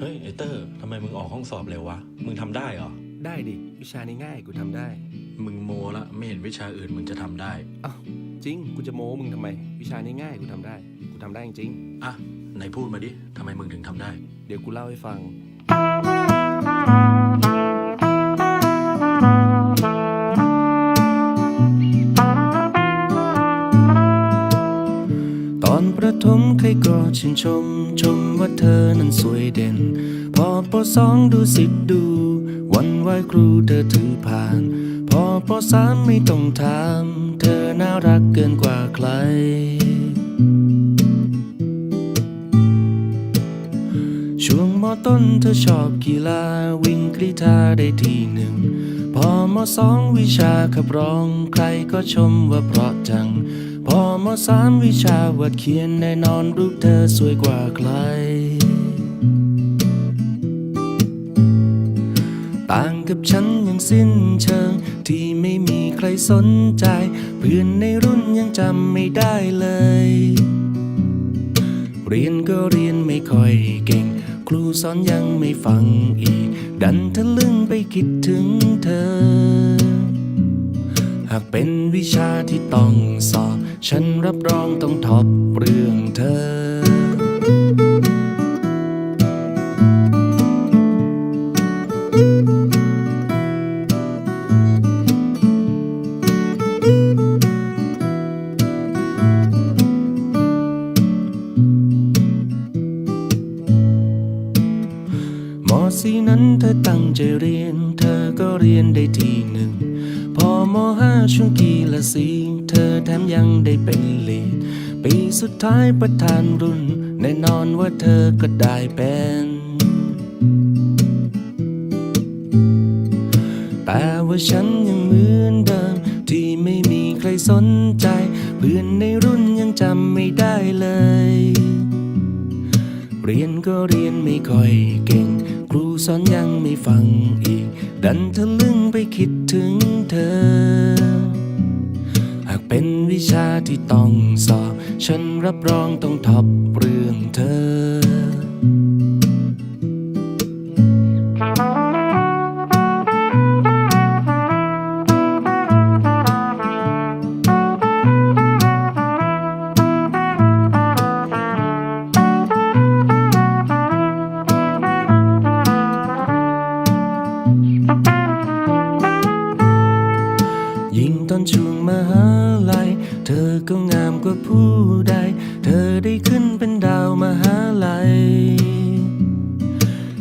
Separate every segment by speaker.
Speaker 1: เฮ้ยไอเตอร์ทำไมมึงออกห้องสอบเร็ววะ มึงทำได้เหรอ
Speaker 2: ได้ดิ วิชานี้ง่ายกูทำได้
Speaker 1: มึงโมละไม่เห็นวิชาอื่นมึงจะทำได้
Speaker 2: อ้าวจริง กูจะโม้มึงทำไม วิชานี้ง่ายกูทำได้ กูทำได้จริง
Speaker 1: อะไหนพูดมาดิทำไมมึงถึงทำได้
Speaker 2: ๆเดี๋ยวกูเล่าให้ฟัง อนประถมใครก็ชื่นชม ชมว่าเธอนั้นสวยเด่น พอปสองดูสิทธิ์ดู วันไหวครูเธอถือผ่าน พอปสามไม่ต้องถาม เธอน่ารักเกินกว่าใคร ช่วงมต้นเธอชอบกีฬาวิ่งกรีธาได้ทีหนึ่งพอมสองวิชาขับร้องใครก็ชมว่าเพราะจัง พอม อสามวิชาวาดเขียนแน่นอนรูปเธอสวยกว่าใคร ต่างกับฉันอย่างสิ้นเชิง ที่ไม่มีใครสนใจ เพื่อนในรุ่นยังจำไม่ได้เลย เรียนก็เรียนไม่ค่อยเก่ง ครูสอนยังไม่ฟังอีก ดันทะลึ่งไปคิดถึงเธอ หากเป็นวิชาที่ต้องสอบ ฉันรับรองต้องทอบเรื่องเธอ มอสีนั้นเธอตั้งใจเรียน เธอก็เรียนได้ทีหนึ่ง พอมห้าช่วงกีฬาสีเธอแถมยังได้เป็นเลดปีสุดท้ายประธานรุ่น แน่นอนว่าเธอก็ได้เป็นแต่ว่าฉันยังเหมือนเดิม ที่ไม่มีใครสนใจ เพื่อนในรุ่นยังจำไม่ได้เลย เรียนก็เรียนไม่ค่อยเก่ง ครูสอนยังไม่ฟังอีก ดันทะลึ่งไปคิดถึงเธอ หากเป็นวิชาที่ต้องสอบ ฉันรับรองต้องทอบเรื่องเธอ อก็งามกว่าผู้ใด เธอได้ขึ้นเป็นดาวมหาลัย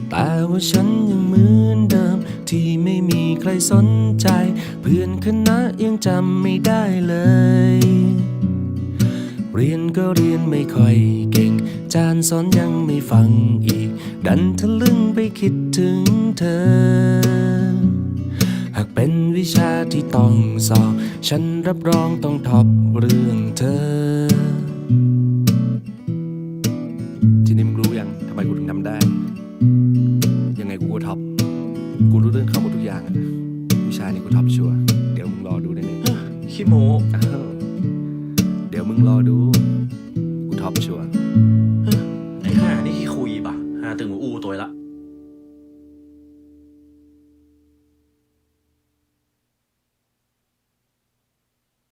Speaker 2: แต่ว่าฉันยังเหมือนเดิม ที่ไม่มีใครสนใจ เพื่อนคณะยังจำไม่ได้เลย เรียนก็เรียนไม่ค่อยเก่ง จานสอนยังไม่ฟังอีก ดันทะลึ่งไปคิดถึงเธอ เป็นวิชาที่ต้องสอบ ฉันรับรองต้องทอบเรื่องเธอ ทีนี้มึงรู้ยังทำไมกูถึงทำได้ ยังไงกูก็ท็อป กูรู้เรื่องเขาหมดทุกอย่างอะวิชานี้กูท็อปชัวร์เดี๋ยวมึงรอดูได้เลย
Speaker 1: ขี้โม
Speaker 2: อ้าวเดี๋ยวมึงรอดู กูท็อปชัวร์